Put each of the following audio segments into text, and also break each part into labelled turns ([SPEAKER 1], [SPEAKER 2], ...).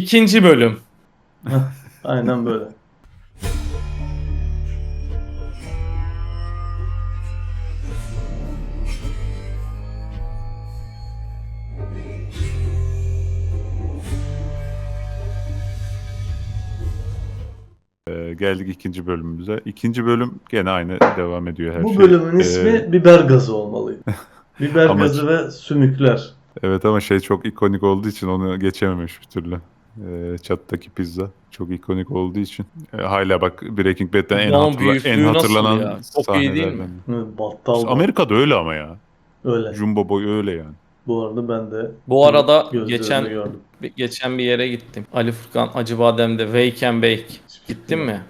[SPEAKER 1] İkinci bölüm.
[SPEAKER 2] Aynen böyle.
[SPEAKER 3] Ee, geldik ikinci bölümümüze. İkinci bölüm gene aynı devam ediyor her
[SPEAKER 2] Bu
[SPEAKER 3] şey.
[SPEAKER 2] bölümün ismi
[SPEAKER 3] Ee,
[SPEAKER 2] biber gazı olmalıydı. Biber
[SPEAKER 3] Ama-
[SPEAKER 2] gazı ve sümükler.
[SPEAKER 3] evet ama şey çok ikonik olduğu için onu geçememiş bir türlü. Ee, çattaki pizza çok ikonik olduğu için. Ee, hala bak Breaking Bad'den en, hatırla-
[SPEAKER 1] büyüklüğü
[SPEAKER 3] en
[SPEAKER 1] nasıl
[SPEAKER 3] hatırlanan
[SPEAKER 1] ya? Çok iyi değil mi?
[SPEAKER 3] sahnelerden.
[SPEAKER 2] Evet, Battal
[SPEAKER 3] Amerika'da öyle ama ya.
[SPEAKER 2] öyle.
[SPEAKER 3] Jumbo boy öyle yani.
[SPEAKER 2] Bu arada ben de
[SPEAKER 1] Bu arada
[SPEAKER 2] gözlerimle
[SPEAKER 1] geçen
[SPEAKER 2] gördüm.
[SPEAKER 1] geçen bir yere gittim. Ali Furkan Acıbadem'de Wake and Bake. Gittin mi?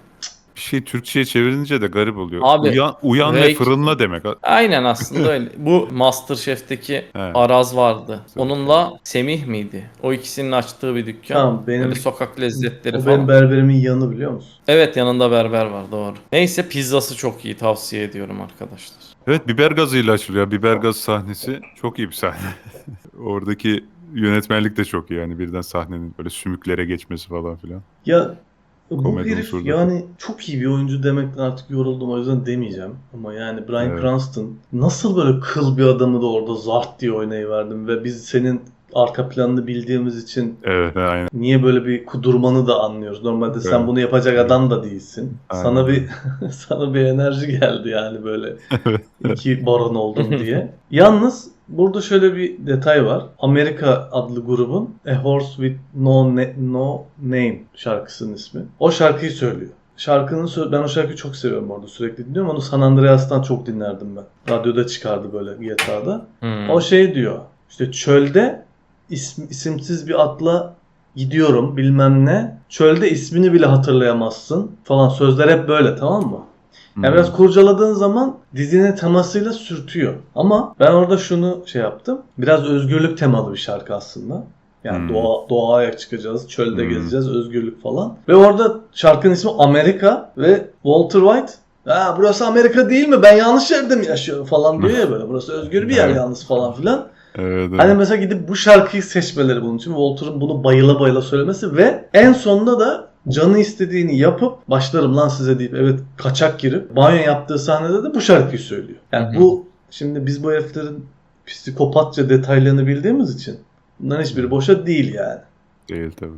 [SPEAKER 3] Bir şey Türkçe'ye çevirince de garip oluyor.
[SPEAKER 1] Abi,
[SPEAKER 3] uyan uyan ve fırınla demek.
[SPEAKER 1] Aynen aslında öyle. Bu Masterchef'teki
[SPEAKER 3] He.
[SPEAKER 1] Araz vardı. Onunla Semih miydi? O ikisinin açtığı bir dükkan.
[SPEAKER 2] Tamam benim
[SPEAKER 1] Böyle sokak lezzetleri
[SPEAKER 2] o
[SPEAKER 1] falan.
[SPEAKER 2] benim berberimin yanı biliyor musun?
[SPEAKER 1] Evet yanında berber var doğru. Neyse pizzası çok iyi tavsiye ediyorum arkadaşlar.
[SPEAKER 3] Evet biber gazıyla açılıyor. Biber gazı sahnesi çok iyi bir sahne. Oradaki yönetmenlik de çok iyi yani birden sahnenin böyle sümüklere geçmesi falan filan.
[SPEAKER 2] Ya bu herif
[SPEAKER 3] unsuru da
[SPEAKER 2] yani çok iyi bir oyuncu demekten artık yoruldum o yüzden demeyeceğim. Ama yani Bryan
[SPEAKER 3] Evet.
[SPEAKER 2] Cranston nasıl böyle kıl bir adamı da orada zart diye oynayıverdim ve biz senin arka planını bildiğimiz için
[SPEAKER 3] Evet aynen.
[SPEAKER 2] niye böyle bir kudurmanı da anlıyoruz. Normalde sen
[SPEAKER 3] Evet.
[SPEAKER 2] bunu yapacak adam da değilsin.
[SPEAKER 3] Aynen.
[SPEAKER 2] Sana bir sana bir enerji geldi yani böyle iki baron oldum diye. Yalnız burada şöyle bir detay var. Amerika adlı grubun A Horse with No, Ne- no Name şarkısının ismi. O şarkıyı söylüyor. Şarkının ben o şarkıyı çok seviyorum orada sürekli dinliyorum. Onu San Andreas'tan çok dinlerdim ben. Radyoda çıkardı böyle GTA'da.
[SPEAKER 1] Hmm.
[SPEAKER 2] O şey diyor. İşte çölde isim, isimsiz bir atla gidiyorum bilmem ne. Çölde ismini bile hatırlayamazsın falan. Sözler hep böyle tamam mı? Yani
[SPEAKER 3] Hmm.
[SPEAKER 2] biraz kurcaladığın zaman dizinin temasıyla sürtüyor. Ama ben orada şunu şey yaptım. Biraz özgürlük temalı bir şarkı aslında. Yani
[SPEAKER 3] Hmm.
[SPEAKER 2] doğa, doğaya çıkacağız, çölde
[SPEAKER 3] Hmm.
[SPEAKER 2] gezeceğiz, özgürlük falan. Ve orada şarkının ismi Amerika ve Walter White Ha burası Amerika değil mi? Ben yanlış yerde mi yaşıyorum falan diyor ya böyle. Burası özgür bir yer
[SPEAKER 3] Evet.
[SPEAKER 2] yalnız falan filan.
[SPEAKER 3] Evet, evet.
[SPEAKER 2] Hani mesela gidip bu şarkıyı seçmeleri bunun için. Walter'ın bunu bayıla bayıla söylemesi ve en sonunda da canı istediğini yapıp başlarım lan size deyip evet kaçak girip banyo yaptığı sahnede de bu şarkıyı söylüyor. Yani bu şimdi biz bu heriflerin psikopatça detaylarını bildiğimiz için bunların hiçbiri boşa değil yani.
[SPEAKER 3] Değil tabii.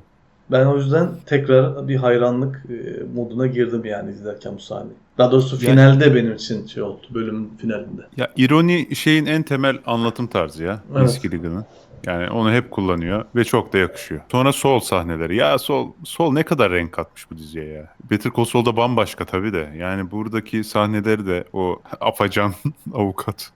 [SPEAKER 2] Ben o yüzden tekrar bir hayranlık e, moduna girdim yani izlerken bu sahneyi. Daha doğrusu
[SPEAKER 3] Yani-
[SPEAKER 2] finalde benim için şey oldu. Bölümün finalinde.
[SPEAKER 3] Ya ironi şeyin en temel anlatım tarzı ya.
[SPEAKER 2] Evet.
[SPEAKER 3] Gilligan'ın. Yani onu hep kullanıyor ve çok da yakışıyor. Sonra Sol sahneleri. Ya Sol Sol ne kadar renk katmış bu diziye ya. Better Call Saul'da bambaşka tabii de. Yani buradaki sahneleri de o afacan avukat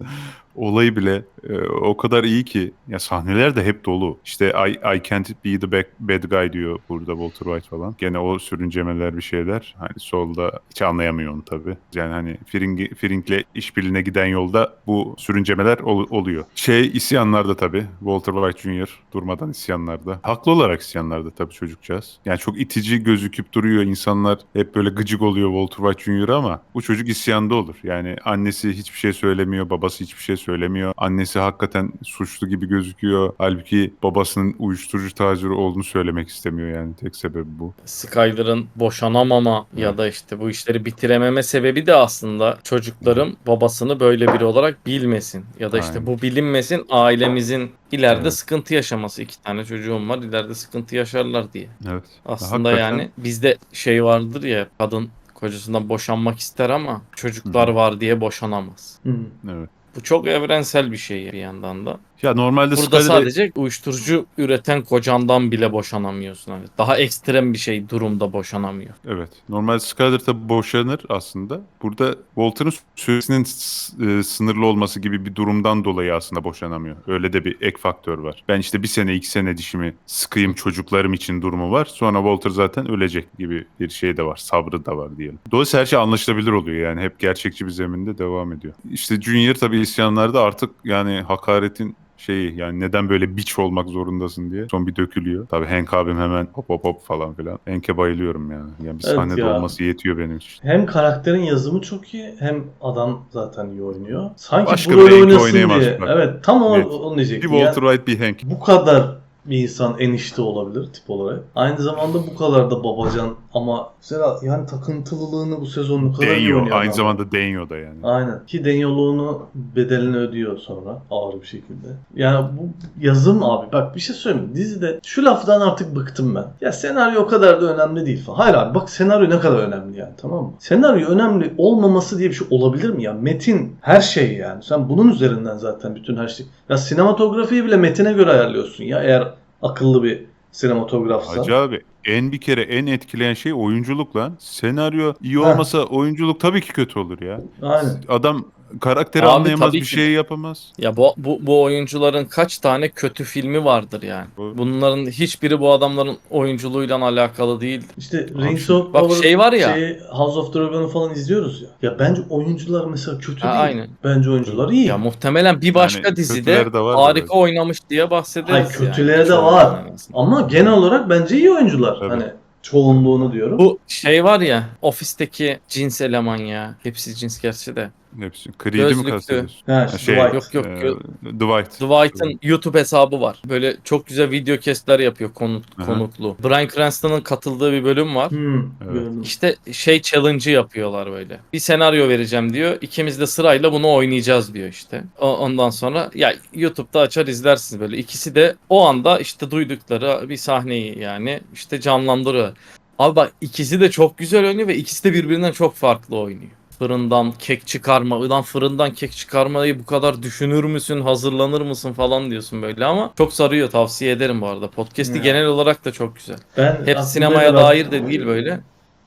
[SPEAKER 3] olayı bile e, o kadar iyi ki ya sahneler de hep dolu. İşte I, I can't be the bad, bad guy diyor burada Walter White falan. Gene o sürüncemeler bir şeyler. Hani solda hiç anlayamıyor onu tabii. Yani hani Fearing, Fearing'le işbirliğine giden yolda bu sürüncemeler ol- oluyor. Şey isyanlarda tabii. Walter White Jr. durmadan isyanlarda. Haklı olarak isyanlarda tabii çocukcağız. Yani çok itici gözüküp duruyor. İnsanlar hep böyle gıcık oluyor Walter White Jr. ama bu çocuk isyanda olur. Yani annesi hiçbir şey söylemiyor. Babası hiçbir şey söylemiyor. Annesi hakikaten suçlu gibi gözüküyor. Halbuki babasının uyuşturucu taciri olduğunu söylemek istemiyor yani. Tek sebebi bu.
[SPEAKER 1] Skyler'ın boşanamama ya da işte bu işleri bitirememe sebebi de aslında çocuklarım babasını böyle biri olarak bilmesin. Ya da işte
[SPEAKER 3] Aynen.
[SPEAKER 1] bu bilinmesin ailemizin ileride
[SPEAKER 3] Evet.
[SPEAKER 1] sıkıntı yaşaması. iki tane çocuğum var ileride sıkıntı yaşarlar diye.
[SPEAKER 3] Evet.
[SPEAKER 1] Aslında
[SPEAKER 3] Hakikaten-
[SPEAKER 1] yani bizde şey vardır ya kadın kocasından boşanmak ister ama çocuklar var diye boşanamaz.
[SPEAKER 2] Hı.
[SPEAKER 3] Evet.
[SPEAKER 1] Bu çok evrensel bir şey bir yandan da.
[SPEAKER 3] Ya normalde
[SPEAKER 1] Burada
[SPEAKER 3] Skyler'e-
[SPEAKER 1] sadece uyuşturucu üreten kocandan bile boşanamıyorsun. Hani daha ekstrem bir şey durumda boşanamıyor.
[SPEAKER 3] Evet. Normal Skyler tabi boşanır aslında. Burada Walter'ın süresinin e, sınırlı olması gibi bir durumdan dolayı aslında boşanamıyor. Öyle de bir ek faktör var. Ben işte bir sene iki sene dişimi sıkayım çocuklarım için durumu var. Sonra Walter zaten ölecek gibi bir şey de var. Sabrı da var diyelim. Dolayısıyla her şey anlaşılabilir oluyor yani. Hep gerçekçi bir zeminde devam ediyor. İşte Junior tabi isyanlarda artık yani hakaretin şeyi yani neden böyle biç olmak zorundasın diye son bir dökülüyor. Tabii Hank abim hemen hop hop hop falan filan. Hank'e bayılıyorum yani. Yani bir
[SPEAKER 2] Evet
[SPEAKER 3] sahnede
[SPEAKER 2] ya.
[SPEAKER 3] olması yetiyor benim için.
[SPEAKER 2] Hem karakterin yazımı çok iyi hem adam zaten iyi oynuyor. Sanki
[SPEAKER 3] Başka
[SPEAKER 2] bu
[SPEAKER 3] bir
[SPEAKER 2] rolü oynasın
[SPEAKER 3] oynayamaz
[SPEAKER 2] diye.
[SPEAKER 3] bak.
[SPEAKER 2] Evet tam o,
[SPEAKER 3] Evet.
[SPEAKER 2] onu
[SPEAKER 3] Bir
[SPEAKER 2] diyecektim.
[SPEAKER 3] Walter
[SPEAKER 2] Yani
[SPEAKER 3] White bir Hank.
[SPEAKER 2] bu kadar bir insan enişte olabilir tip olarak. Aynı zamanda bu kadar da babacan ama mesela yani takıntılılığını bu sezon ne kadar iyi
[SPEAKER 3] Deniyor.
[SPEAKER 2] oynuyor
[SPEAKER 3] Aynı
[SPEAKER 2] adam.
[SPEAKER 3] zamanda deniyor da yani.
[SPEAKER 2] Aynen. Ki deniyorluğunu bedelini ödüyor sonra ağır bir şekilde. Yani bu yazım abi bak bir şey söyleyeyim. Dizide şu laftan artık bıktım ben. Ya senaryo o kadar da önemli değil falan. Hayır abi bak senaryo ne kadar önemli yani tamam mı? Senaryo önemli olmaması diye bir şey olabilir mi ya? Metin her şey yani. Sen bunun üzerinden zaten bütün her şey. Ya sinematografiyi bile metine göre ayarlıyorsun ya eğer akıllı bir sinematografsan.
[SPEAKER 3] Hacı abi en bir kere en etkileyen şey oyunculuk lan. Senaryo iyi olmasa oyunculuk tabii ki kötü olur ya.
[SPEAKER 2] Aynen.
[SPEAKER 3] Adam karakteri
[SPEAKER 1] Abi
[SPEAKER 3] anlayamaz
[SPEAKER 1] tabii
[SPEAKER 3] bir
[SPEAKER 1] ki.
[SPEAKER 3] şey yapamaz.
[SPEAKER 1] Ya bu, bu, bu oyuncuların kaç tane kötü filmi vardır yani.
[SPEAKER 3] Bu-
[SPEAKER 1] Bunların hiçbiri bu adamların oyunculuğuyla alakalı değil.
[SPEAKER 2] İşte Rings of
[SPEAKER 1] bak
[SPEAKER 2] Power
[SPEAKER 1] şey var ya.
[SPEAKER 2] şeyi, House of Dragon'u falan izliyoruz ya. Ya bence oyuncular mesela kötü
[SPEAKER 1] Ha,
[SPEAKER 2] değil.
[SPEAKER 1] aynen.
[SPEAKER 2] Bence oyuncular iyi.
[SPEAKER 1] Ya muhtemelen bir başka
[SPEAKER 3] Yani
[SPEAKER 1] dizide
[SPEAKER 3] kötüleri de var da
[SPEAKER 1] harika
[SPEAKER 3] böyle.
[SPEAKER 1] oynamış diye bahsederiz.
[SPEAKER 2] Hayır, kötüleri de var.
[SPEAKER 1] en azından.
[SPEAKER 2] Ama genel olarak bence iyi oyuncular.
[SPEAKER 3] Tabii.
[SPEAKER 2] Hani çoğunluğunu diyorum.
[SPEAKER 1] Bu şey var ya ofisteki cins eleman ya. Hepsi cins gerçi de.
[SPEAKER 3] Hepsi. Creed'i mi
[SPEAKER 1] Gözlüklü.
[SPEAKER 3] kastediyorsun?
[SPEAKER 2] ha,
[SPEAKER 3] şey,
[SPEAKER 2] Dwight.
[SPEAKER 1] Yok yok.
[SPEAKER 3] e, Dwight.
[SPEAKER 1] Dwight'ın YouTube hesabı var. Böyle çok güzel video kesitler yapıyor konu,
[SPEAKER 3] Aha.
[SPEAKER 1] konuklu. Bryan Cranston'ın katıldığı bir bölüm var.
[SPEAKER 2] Hmm,
[SPEAKER 3] Evet.
[SPEAKER 2] gördüm.
[SPEAKER 1] İşte şey challenge'ı yapıyorlar böyle. Bir senaryo vereceğim diyor. İkimiz de sırayla bunu oynayacağız diyor işte. O- Ondan sonra ya YouTube'da açar izlersiniz böyle. İkisi de o anda işte duydukları bir sahneyi yani işte canlandırıyor. Abi bak ikisi de çok güzel oynuyor ve ikisi de birbirinden çok farklı oynuyor. Fırından kek çıkarma, ulan fırından kek çıkarmayı bu kadar düşünür müsün, hazırlanır mısın falan diyorsun böyle ama çok sarıyor tavsiye ederim bu arada. Podcast'i
[SPEAKER 2] Ya.
[SPEAKER 1] genel olarak da çok güzel.
[SPEAKER 2] Ben
[SPEAKER 1] Hep
[SPEAKER 2] aklımdaydı
[SPEAKER 1] sinemaya
[SPEAKER 2] ben-
[SPEAKER 1] dair de değil böyle.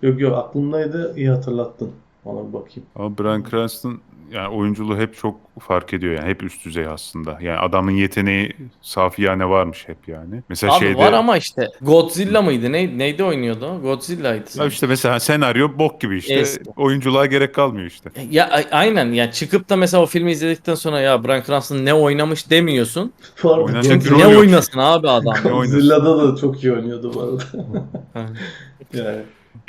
[SPEAKER 2] Yok yok aklımdaydı iyi hatırlattın. Ona bir bakayım.
[SPEAKER 3] Ama Bryan Cranston yani oyunculuğu hep çok fark ediyor yani hep üst düzey aslında. Yani adamın yeteneği safiyane varmış hep yani. Mesela
[SPEAKER 1] Abi
[SPEAKER 3] şeyde
[SPEAKER 1] var ama işte Godzilla mıydı? Ne, neydi oynuyordu? Godzilla'ydı.
[SPEAKER 3] Abi işte mesela senaryo bok gibi işte.
[SPEAKER 1] Eski.
[SPEAKER 3] Oyunculuğa gerek kalmıyor işte.
[SPEAKER 1] Ya a- aynen ya çıkıp da mesela o filmi izledikten sonra ya Bryan Cranston ne oynamış demiyorsun.
[SPEAKER 2] Bu arada
[SPEAKER 3] Oynanacak
[SPEAKER 1] Çünkü
[SPEAKER 3] rol
[SPEAKER 1] ne
[SPEAKER 3] yok.
[SPEAKER 1] oynasın abi adam.
[SPEAKER 3] Ne oynasın?
[SPEAKER 2] Godzilla'da da çok iyi oynuyordu bu arada. yani.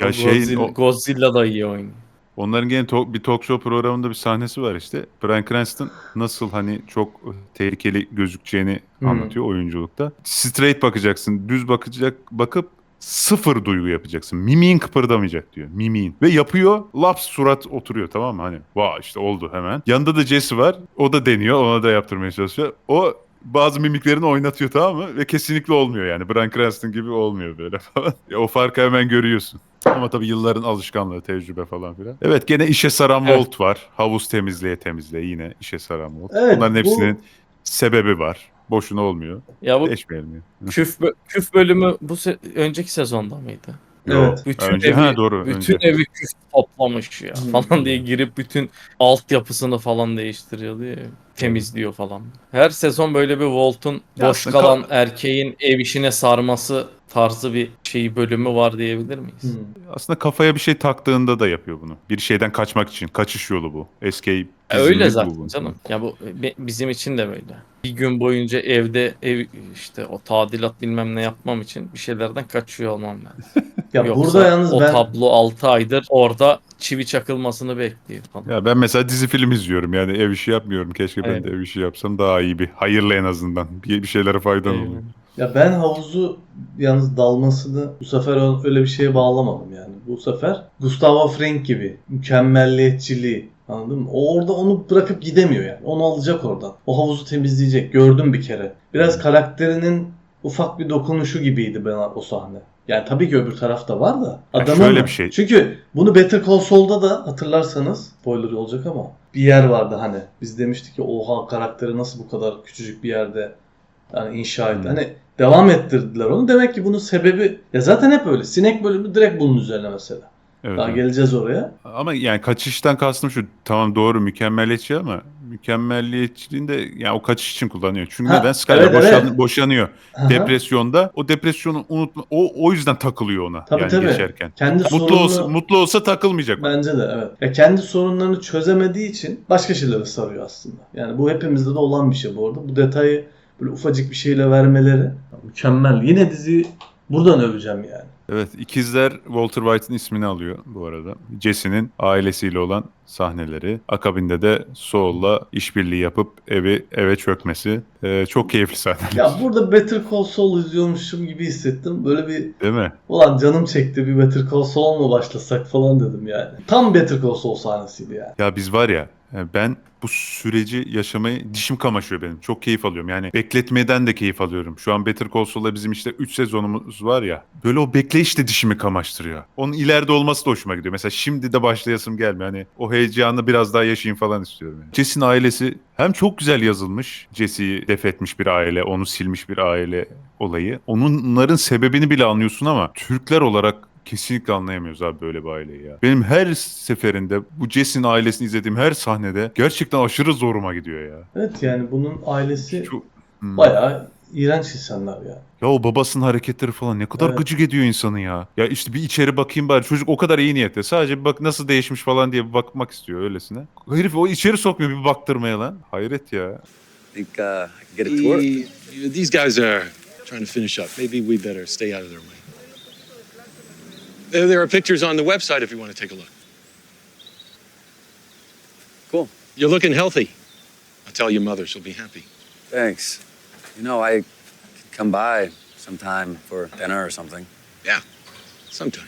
[SPEAKER 3] Ya şey
[SPEAKER 1] Godzilla,
[SPEAKER 3] o-
[SPEAKER 1] Godzilla da iyi oynuyor.
[SPEAKER 3] Onların gene to- bir talk show programında bir sahnesi var işte. Bryan Cranston nasıl hani çok tehlikeli gözükeceğini
[SPEAKER 2] Hı.
[SPEAKER 3] anlatıyor oyunculukta. Straight bakacaksın, düz bakacak bakıp sıfır duygu yapacaksın. Mimiğin kıpırdamayacak diyor. Mimiğin. Ve yapıyor. Laps surat oturuyor tamam mı? Hani vah işte oldu hemen. Yanında da Jesse var. O da deniyor. Ona da yaptırmaya çalışıyor. O bazı mimiklerini oynatıyor tamam mı? Ve kesinlikle olmuyor yani. Bryan Cranston gibi olmuyor böyle falan. Ya o farkı hemen görüyorsun. Ama tabii yılların alışkanlığı, tecrübe falan filan. Evet gene işe saran
[SPEAKER 1] Evet.
[SPEAKER 3] Walt var. Havuz temizliğe temizliğe yine işe saran Walt.
[SPEAKER 2] Evet,
[SPEAKER 3] Bunların
[SPEAKER 2] bu-
[SPEAKER 3] hepsinin sebebi var. Boşuna olmuyor.
[SPEAKER 1] Ya bu
[SPEAKER 3] Değişmeyelim ya.
[SPEAKER 1] küf, bö- küf bölümü bu se- önceki sezonda mıydı?
[SPEAKER 2] Evet.
[SPEAKER 1] Bütün
[SPEAKER 3] Önce-
[SPEAKER 1] evi,
[SPEAKER 3] ha, doğru,
[SPEAKER 1] bütün
[SPEAKER 3] önce.
[SPEAKER 1] evi küf toplamış ya
[SPEAKER 2] Hmm.
[SPEAKER 1] falan diye girip bütün altyapısını falan değiştiriyor diye temizliyor falan. Her sezon böyle bir Walt'un
[SPEAKER 3] Ya
[SPEAKER 1] boş kalan
[SPEAKER 3] ka-
[SPEAKER 1] erkeğin ev işine sarması tarzı bir şey bölümü var diyebilir miyiz?
[SPEAKER 2] Hmm.
[SPEAKER 3] Aslında kafaya bir şey taktığında da yapıyor bunu. Bir şeyden kaçmak için. Kaçış yolu bu. Escape.
[SPEAKER 1] E, Öyle zaten
[SPEAKER 3] bu.
[SPEAKER 1] canım. Ya bu bi- bizim için de böyle. Bir gün boyunca evde ev işte o tadilat bilmem ne yapmam için bir şeylerden kaçıyor olmam lazım.
[SPEAKER 2] Ya
[SPEAKER 1] Yoksa
[SPEAKER 2] burada yalnız
[SPEAKER 1] o
[SPEAKER 2] ben
[SPEAKER 1] tablo 6 aydır orada çivi çakılmasını bekliyor falan.
[SPEAKER 3] Ya ben mesela dizi film izliyorum. Yani ev işi yapmıyorum. Keşke ben
[SPEAKER 1] Evet.
[SPEAKER 3] de ev işi yapsam daha iyi bir. Hayırlı en azından. Bir, bir şeylere faydalı
[SPEAKER 1] Eyvallah.
[SPEAKER 3] olur.
[SPEAKER 2] Ya ben havuzu yalnız dalmasını bu sefer öyle bir şeye bağlamadım yani. Bu sefer Gustavo Fring gibi mükemmelliyetçiliği anladın mı? O orada onu bırakıp gidemiyor yani. Onu alacak oradan. O havuzu temizleyecek. Gördüm bir kere. Biraz karakterinin ufak bir dokunuşu gibiydi bana o sahne. Yani tabii ki öbür tarafta var da. Adamın
[SPEAKER 3] şöyle bir şey.
[SPEAKER 2] Çünkü bunu Better Call Saul'da da hatırlarsanız spoiler olacak ama bir yer vardı hani. Biz demiştik ki oha karakteri nasıl bu kadar küçücük bir yerde yani inşa etti.
[SPEAKER 3] Hmm.
[SPEAKER 2] Hani devam ettirdiler onu. Demek ki bunun sebebi ya zaten hep öyle. Sinek bölümü direkt bunun üzerine mesela.
[SPEAKER 3] Evet,
[SPEAKER 2] Daha
[SPEAKER 3] evet.
[SPEAKER 2] geleceğiz oraya.
[SPEAKER 3] Ama yani kaçıştan kastım şu. Tamam doğru mükemmelliyetçi ama mükemmelliyetçiliğini de yani o kaçış için kullanıyor. Çünkü
[SPEAKER 2] Ha,
[SPEAKER 3] neden? Skyler
[SPEAKER 2] evet,
[SPEAKER 3] boşan-
[SPEAKER 2] evet.
[SPEAKER 3] boşanıyor.
[SPEAKER 2] Aha.
[SPEAKER 3] Depresyonda. O depresyonu unutma. O, o yüzden takılıyor ona.
[SPEAKER 2] Tabii,
[SPEAKER 3] yani
[SPEAKER 2] tabii.
[SPEAKER 3] geçerken.
[SPEAKER 2] Kendi
[SPEAKER 3] Mutlu
[SPEAKER 2] sorununu
[SPEAKER 3] olsa, mutlu olsa takılmayacak.
[SPEAKER 2] bence de evet. Ya kendi sorunlarını çözemediği için başka şeylere sarıyor aslında. Yani bu hepimizde de olan bir şey bu arada. Bu detayı böyle ufacık bir şeyle vermeleri mükemmel. Yine dizi Buradan öveceğim yani.
[SPEAKER 3] Evet ikizler Walter White'ın ismini alıyor bu arada. Jesse'nin ailesiyle olan sahneleri. Akabinde de Saul'la işbirliği yapıp evi eve çökmesi. Ee, çok keyifli sahneler.
[SPEAKER 2] Ya burada Better Call Saul izliyormuşum gibi hissettim. Böyle bir
[SPEAKER 3] Değil mi?
[SPEAKER 2] ulan canım çekti bir Better Call Saul mu başlasak falan dedim yani. Tam Better Call Saul sahnesiydi yani.
[SPEAKER 3] Ya biz var ya e, ben bu süreci yaşamayı dişim kamaşıyor benim. Çok keyif alıyorum. Yani bekletmeden de keyif alıyorum. Şu an Better Call Saul'da bizim işte 3 sezonumuz var ya. Böyle o bekleyiş de dişimi kamaştırıyor. Onun ileride olması da hoşuma gidiyor. Mesela şimdi de başlayasım gelmiyor. Hani o heyecanı biraz daha yaşayayım falan istiyorum. Yani. Jesse'nin ailesi hem çok güzel yazılmış. Jesse'yi def etmiş bir aile, onu silmiş bir aile olayı. Onların sebebini bile anlıyorsun ama Türkler olarak kesinlikle anlayamıyoruz abi böyle bir aileyi ya. Benim her seferinde bu Jesse'nin ailesini izlediğim her sahnede gerçekten aşırı zoruma gidiyor ya.
[SPEAKER 2] Evet yani bunun ailesi
[SPEAKER 3] Çok... Hmm.
[SPEAKER 2] bayağı iğrenç insanlar ya.
[SPEAKER 3] Ya o babasının hareketleri falan ne kadar
[SPEAKER 2] Evet.
[SPEAKER 3] gıcık ediyor insanı ya. Ya işte bir içeri bakayım bari. Çocuk o kadar iyi niyette. Sadece bir bak nasıl değişmiş falan diye bir bakmak istiyor öylesine. Herif o içeri sokmuyor bir baktırmaya lan. Hayret ya.
[SPEAKER 4] Think uh, I can get it to work?
[SPEAKER 5] Hey, These guys are trying to finish up. Maybe we better stay out of their way. There, there are pictures on the website if you want to take a look.
[SPEAKER 4] Cool.
[SPEAKER 5] You're looking healthy. I'll tell your mother; she'll be happy.
[SPEAKER 4] Thanks. You know, I could come by sometime for dinner or something.
[SPEAKER 5] Sometime.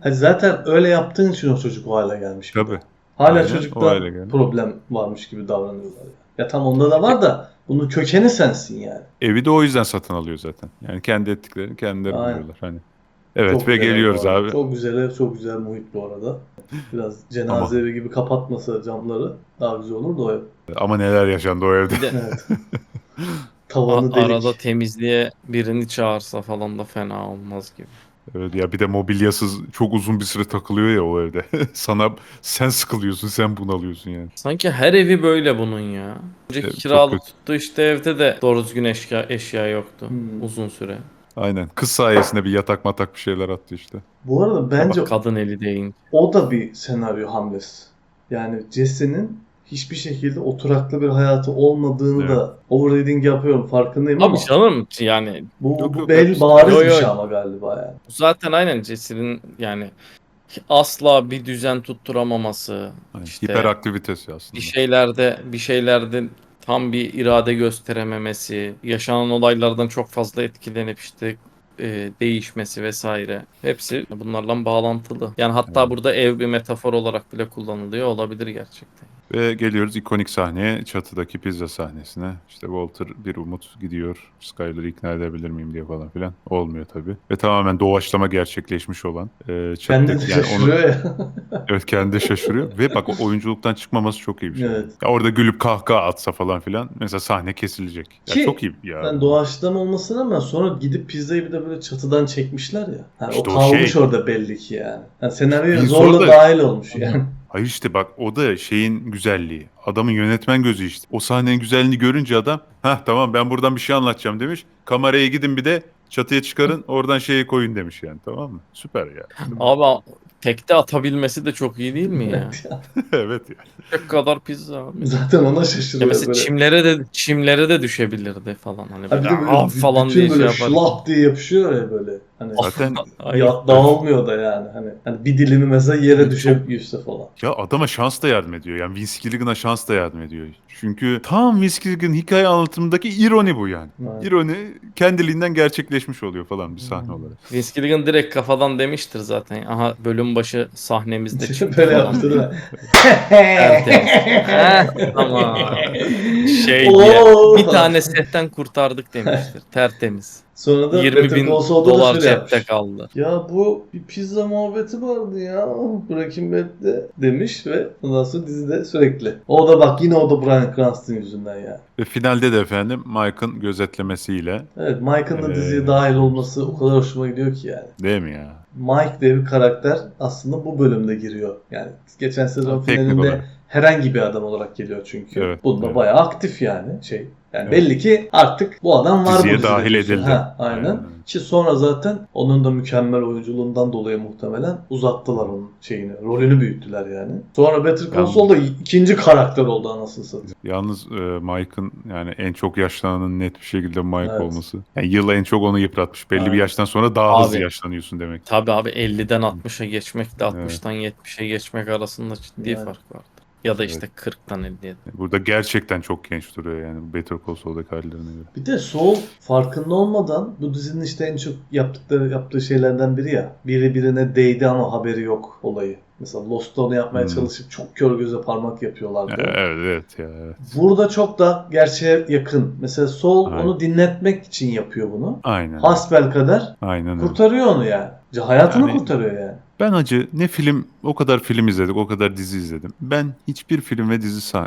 [SPEAKER 2] Hani zaten öyle yaptığın için o çocuk o hale gelmiş.
[SPEAKER 3] Tabii.
[SPEAKER 2] Hala
[SPEAKER 3] Aynen, o
[SPEAKER 2] çocukta
[SPEAKER 3] hale geldi.
[SPEAKER 2] problem varmış gibi davranıyorlar. Ya. ya tam onda da var da bunun kökeni sensin yani.
[SPEAKER 3] Evi de o yüzden satın alıyor zaten. Yani kendi ettiklerini kendileri
[SPEAKER 2] Aynen.
[SPEAKER 3] buluyorlar. Hani. Evet
[SPEAKER 2] Çok
[SPEAKER 3] ve geliyoruz abi.
[SPEAKER 2] Çok güzel, çok güzel muhit bu arada. Biraz cenaze evi gibi kapatmasa camları daha güzel olur da o ev.
[SPEAKER 3] Ama neler yaşandı o evde.
[SPEAKER 2] Evet. Tavanı
[SPEAKER 1] a-
[SPEAKER 2] delik.
[SPEAKER 1] arada temizliğe birini çağırsa falan da fena olmaz gibi.
[SPEAKER 3] Evet ya bir de mobilyasız çok uzun bir süre takılıyor ya o evde. Sana sen sıkılıyorsun, sen bunalıyorsun yani.
[SPEAKER 1] Sanki her evi böyle bunun ya. Önceki
[SPEAKER 3] Evet, çok
[SPEAKER 1] kiralık
[SPEAKER 3] kötü.
[SPEAKER 1] tuttu işte evde de doğru düzgün eşya, eşya yoktu
[SPEAKER 2] Hmm.
[SPEAKER 1] uzun süre.
[SPEAKER 3] Aynen. Kız sayesinde bir yatak matak bir şeyler attı işte.
[SPEAKER 2] Bu arada bence
[SPEAKER 1] Bak kadın eli deyince.
[SPEAKER 2] o da bir senaryo hamlesi. Yani Jesse'nin hiçbir şekilde oturaklı bir hayatı olmadığını
[SPEAKER 3] Evet.
[SPEAKER 2] da overreading yapıyorum farkındayım ama
[SPEAKER 1] Abi canım yani
[SPEAKER 2] bu,
[SPEAKER 3] Yok,
[SPEAKER 2] bu
[SPEAKER 3] yok,
[SPEAKER 2] belli
[SPEAKER 3] yok.
[SPEAKER 2] bariz
[SPEAKER 1] Yo,
[SPEAKER 2] bir
[SPEAKER 1] yo.
[SPEAKER 2] şey ama galiba yani.
[SPEAKER 1] zaten aynen Cesir'in yani asla bir düzen tutturamaması.
[SPEAKER 3] Hani
[SPEAKER 1] İşte
[SPEAKER 3] hiperaktivitesi aslında.
[SPEAKER 1] bir şeylerde bir şeylerde tam bir irade gösterememesi, yaşanan olaylardan çok fazla etkilenip işte e, değişmesi vesaire. Hepsi bunlarla bağlantılı. Yani hatta burada ev bir metafor olarak bile kullanılıyor olabilir gerçekten.
[SPEAKER 3] Ve geliyoruz ikonik sahneye, çatıdaki pizza sahnesine. İşte Walter bir umut gidiyor. Skyler'ı ikna edebilir miyim diye falan filan. Olmuyor tabii. Ve tamamen doğaçlama gerçekleşmiş olan. E,
[SPEAKER 2] Kendi
[SPEAKER 3] çatıdaki, yani onu,
[SPEAKER 2] şaşırıyor ya.
[SPEAKER 3] evet kendi şaşırıyor. Ve bak oyunculuktan çıkmaması çok iyi bir şey.
[SPEAKER 2] evet.
[SPEAKER 3] Ya orada gülüp kahkaha atsa falan filan. Mesela sahne kesilecek. Ya
[SPEAKER 2] Ki
[SPEAKER 3] çok iyi ya.
[SPEAKER 2] Yani doğaçlama olmasına rağmen sonra gidip pizzayı bir de böyle çatıdan çekmişler ya. Yani
[SPEAKER 3] İşte
[SPEAKER 2] o kalmış
[SPEAKER 3] şey.
[SPEAKER 2] orada belli ki yani. yani senaryoya
[SPEAKER 3] Bir
[SPEAKER 2] zorla
[SPEAKER 3] da-
[SPEAKER 2] dahil olmuş yani.
[SPEAKER 3] Hayır işte bak o da şeyin güzelliği. Adamın yönetmen gözü işte. O sahnenin güzelliğini görünce adam ha tamam ben buradan bir şey anlatacağım demiş. Kameraya gidin bir de çatıya çıkarın oradan şeyi koyun demiş yani tamam mı? Süper ya.
[SPEAKER 1] Abi tekte atabilmesi de çok iyi değil mi ya?
[SPEAKER 2] Evet ya.
[SPEAKER 1] Tek kadar pizza abi.
[SPEAKER 2] Zaten ona
[SPEAKER 1] Ya
[SPEAKER 2] şaşırıyor
[SPEAKER 1] mesela
[SPEAKER 2] böyle.
[SPEAKER 1] çimlere de çimlere de düşebilirdi falan hani
[SPEAKER 2] Ha
[SPEAKER 1] böyle,
[SPEAKER 2] de böyle
[SPEAKER 1] ah falan
[SPEAKER 2] bütün
[SPEAKER 1] diye şey
[SPEAKER 2] böyle
[SPEAKER 1] yapar.
[SPEAKER 2] şlap diye yapışıyor ya böyle. Hani
[SPEAKER 3] Zaten
[SPEAKER 2] ya, dağılmıyor da yani. Hani, hani bir dilimi mesela yere düşüp yüzse falan.
[SPEAKER 3] ya adama şans da yardım ediyor. Yani Vince Gilligan'a şans da yardım ediyor. Çünkü tam Gilligan'ın hikaye anlatımındaki ironi bu yani.
[SPEAKER 2] Evet.
[SPEAKER 3] İroni kendiliğinden gerçekleşmiş oluyor falan bir sahne
[SPEAKER 2] Hmm.
[SPEAKER 3] olarak.
[SPEAKER 1] Gilligan direkt kafadan demiştir zaten. Aha bölüm başı sahnemizde çıktı
[SPEAKER 2] böyle yaptı.
[SPEAKER 1] Heh, Tamam. Şey diye. Bir tane setten kurtardık demiştir. Tertemiz.
[SPEAKER 2] Sonra da
[SPEAKER 1] 20
[SPEAKER 2] Better
[SPEAKER 1] bin dolar cepte
[SPEAKER 2] yapmış.
[SPEAKER 1] kaldı.
[SPEAKER 2] Ya bu bir pizza muhabbeti vardı ya Breaking Bad'de demiş ve ondan sonra dizide sürekli. O da bak yine o da Bryan Cranston yüzünden ya.
[SPEAKER 3] Ve finalde de efendim Mike'ın gözetlemesiyle
[SPEAKER 2] Evet Mike'ın da
[SPEAKER 3] Ee.
[SPEAKER 2] diziye dahil olması o kadar hoşuma gidiyor ki yani.
[SPEAKER 3] değil mi ya?
[SPEAKER 2] Mike diye bir karakter aslında bu bölümde giriyor. Yani geçen sezon
[SPEAKER 3] Teknik
[SPEAKER 2] finalinde
[SPEAKER 3] olarak.
[SPEAKER 2] Herhangi bir adam olarak geliyor çünkü.
[SPEAKER 3] Evet,
[SPEAKER 2] Bunda
[SPEAKER 3] evet.
[SPEAKER 2] bayağı aktif yani şey. Yani
[SPEAKER 3] Evet.
[SPEAKER 2] belli ki artık bu adam var
[SPEAKER 3] Diziye
[SPEAKER 2] bu dizide
[SPEAKER 3] dahil
[SPEAKER 2] diyorsun.
[SPEAKER 3] edildi.
[SPEAKER 2] Ha, aynen.
[SPEAKER 3] Aynen.
[SPEAKER 2] Ki sonra zaten onun da mükemmel oyunculuğundan dolayı muhtemelen uzattılar onun şeyini. Rolünü büyüttüler yani. Sonra Better Call Saul da ikinci karakter oldu anasını satayım.
[SPEAKER 3] Yalnız e, Mike'ın yani en çok yaşlananın net bir şekilde Mike
[SPEAKER 2] Evet.
[SPEAKER 3] olması. Yani yıl en çok onu yıpratmış. Belli
[SPEAKER 2] Aynen.
[SPEAKER 3] bir yaştan sonra daha
[SPEAKER 1] Abi.
[SPEAKER 3] hızlı yaşlanıyorsun demek.
[SPEAKER 1] Tabii abi 50'den 60'a geçmekle
[SPEAKER 3] Evet.
[SPEAKER 1] 60'tan 70'e geçmek arasında ciddi
[SPEAKER 2] Yani.
[SPEAKER 1] fark vardı. Ya da işte 40'tan 50'ye.
[SPEAKER 3] Burada gerçekten çok genç duruyor yani Better Call Saul'daki hallerine göre.
[SPEAKER 2] Bir de Saul farkında olmadan bu dizinin işte en çok yaptıkları yaptığı şeylerden biri ya. Biri birine değdi ama haberi yok olayı. Mesela Lost'ta onu yapmaya
[SPEAKER 3] Hmm.
[SPEAKER 2] çalışıp çok kör göze parmak yapıyorlardı.
[SPEAKER 3] Evet evet ya. Evet.
[SPEAKER 2] Burada çok da gerçeğe yakın. Mesela Saul
[SPEAKER 3] Aynen.
[SPEAKER 2] onu dinletmek için yapıyor bunu.
[SPEAKER 3] Aynen.
[SPEAKER 2] Hasbel kadar
[SPEAKER 3] Aynen
[SPEAKER 2] kurtarıyor onu yani. Hayatını
[SPEAKER 3] Yani-
[SPEAKER 2] kurtarıyor yani.
[SPEAKER 3] Ben acı ne film o kadar film izledik o kadar dizi izledim. Ben hiçbir film ve dizi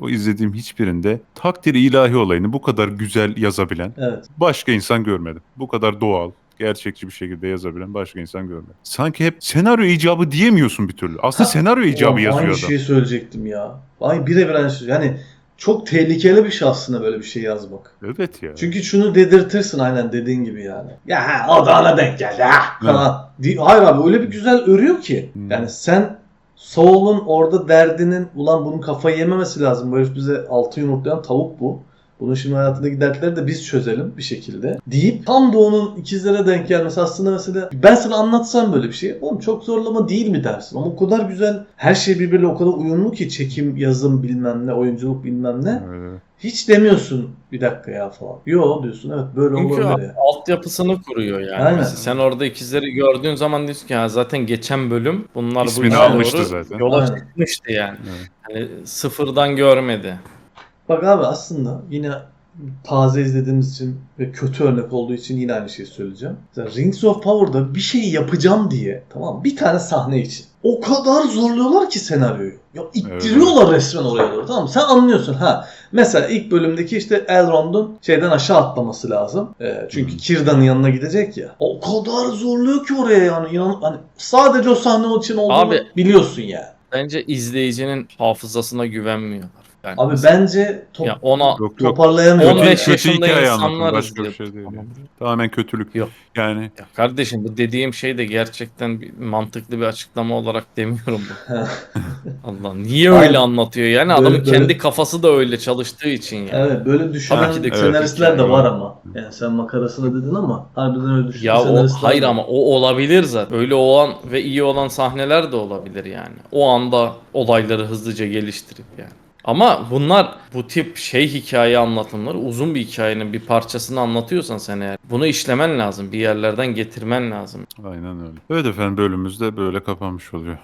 [SPEAKER 3] o izlediğim hiçbirinde takdiri ilahi olayını bu kadar güzel yazabilen
[SPEAKER 2] Evet.
[SPEAKER 3] başka insan görmedim. Bu kadar doğal, gerçekçi bir şekilde yazabilen başka insan görmedim. Sanki hep senaryo icabı diyemiyorsun bir türlü. Aslında
[SPEAKER 2] Ha,
[SPEAKER 3] senaryo icabı yazıyor
[SPEAKER 2] Aynı
[SPEAKER 3] adam.
[SPEAKER 2] şeyi söyleyecektim ya. Ay birebir aynı şey. Yani çok tehlikeli bir şey aslında böyle bir şey yazmak.
[SPEAKER 3] Evet ya.
[SPEAKER 2] Çünkü şunu dedirtirsin aynen dediğin gibi yani. Ya ha, o da ona denk geldi ha falan. Hayır abi öyle bir güzel örüyor ki.
[SPEAKER 3] Hmm.
[SPEAKER 2] Yani sen Saul'un orada derdinin ulan bunun kafayı yememesi lazım. Bu herif bize altı yumurtlayan tavuk bu. Bunun şimdi hayatındaki dertleri de biz çözelim bir şekilde. Deyip tam da onun ikizlere denk gelmesi aslında mesela ben sana anlatsam böyle bir şey. Oğlum çok zorlama değil mi dersin? Ama o kadar güzel her şey birbiriyle o kadar uyumlu ki çekim, yazım bilmem ne, oyunculuk bilmem ne.
[SPEAKER 3] Evet.
[SPEAKER 2] Hiç demiyorsun bir dakika ya falan. Yo diyorsun evet böyle
[SPEAKER 1] Çünkü
[SPEAKER 2] olabilir ya.
[SPEAKER 1] altyapısını kuruyor yani.
[SPEAKER 2] Aynen.
[SPEAKER 1] Mesela sen orada ikizleri gördüğün zaman diyorsun ki ya zaten geçen bölüm bunlar bu
[SPEAKER 3] İsmini
[SPEAKER 1] işe
[SPEAKER 3] almıştı
[SPEAKER 1] doğru
[SPEAKER 3] zaten.
[SPEAKER 1] yola
[SPEAKER 2] Aynen.
[SPEAKER 1] çıkmıştı yani.
[SPEAKER 3] Evet.
[SPEAKER 1] Hani sıfırdan görmedi.
[SPEAKER 2] Bak abi aslında yine taze izlediğimiz için ve kötü örnek olduğu için yine aynı şeyi söyleyeceğim. Mesela Rings of Power'da bir şey yapacağım diye tamam mı? bir tane sahne için o kadar zorluyorlar ki senaryoyu. Ya ittiriyorlar resmen oraya doğru tamam mı? Sen anlıyorsun ha. Mesela ilk bölümdeki işte Elrond'un şeyden aşağı atlaması lazım. Ee, çünkü
[SPEAKER 3] Hı.
[SPEAKER 2] Círdan'ın yanına gidecek ya. O kadar zorluyor ki oraya yani. İnan, hani sadece o sahne için olduğunu
[SPEAKER 1] Abi-
[SPEAKER 2] biliyorsun yani.
[SPEAKER 1] Bence izleyicinin hafızasına güvenmiyorlar. Yani
[SPEAKER 2] Abi bence top,
[SPEAKER 1] ya ona
[SPEAKER 3] Yok yok.
[SPEAKER 2] toparlayamıyor.
[SPEAKER 1] 15
[SPEAKER 3] kötü
[SPEAKER 1] yaşında
[SPEAKER 3] hikaye başka bir şey değil.
[SPEAKER 1] Tamam.
[SPEAKER 3] Tamamen kötülük.
[SPEAKER 1] Yok.
[SPEAKER 3] Yani
[SPEAKER 1] ya kardeşim bu dediğim şey de gerçekten bir mantıklı bir açıklama olarak demiyorum bu. Allah niye öyle anlatıyor yani
[SPEAKER 2] Böyle-
[SPEAKER 1] adamın
[SPEAKER 2] böyle-
[SPEAKER 1] kendi kafası da öyle çalıştığı için yani.
[SPEAKER 2] Evet böyle düşünen
[SPEAKER 1] Tabii ki de
[SPEAKER 2] senaristler de
[SPEAKER 1] kötü.
[SPEAKER 2] var ama. Yani sen makarasını dedin ama harbiden öyle düşünen
[SPEAKER 1] Ya o
[SPEAKER 2] senaristler
[SPEAKER 1] hayır
[SPEAKER 2] var.
[SPEAKER 1] ama o olabilir zaten. Öyle olan ve iyi olan sahneler de olabilir yani. O anda olayları hızlıca geliştirip yani. Ama bunlar bu tip şey hikaye anlatımları uzun bir hikayenin bir parçasını anlatıyorsan sen eğer bunu işlemen lazım. Bir yerlerden getirmen lazım.
[SPEAKER 3] aynen öyle. Evet efendim bölümümüz de böyle kapanmış oluyor.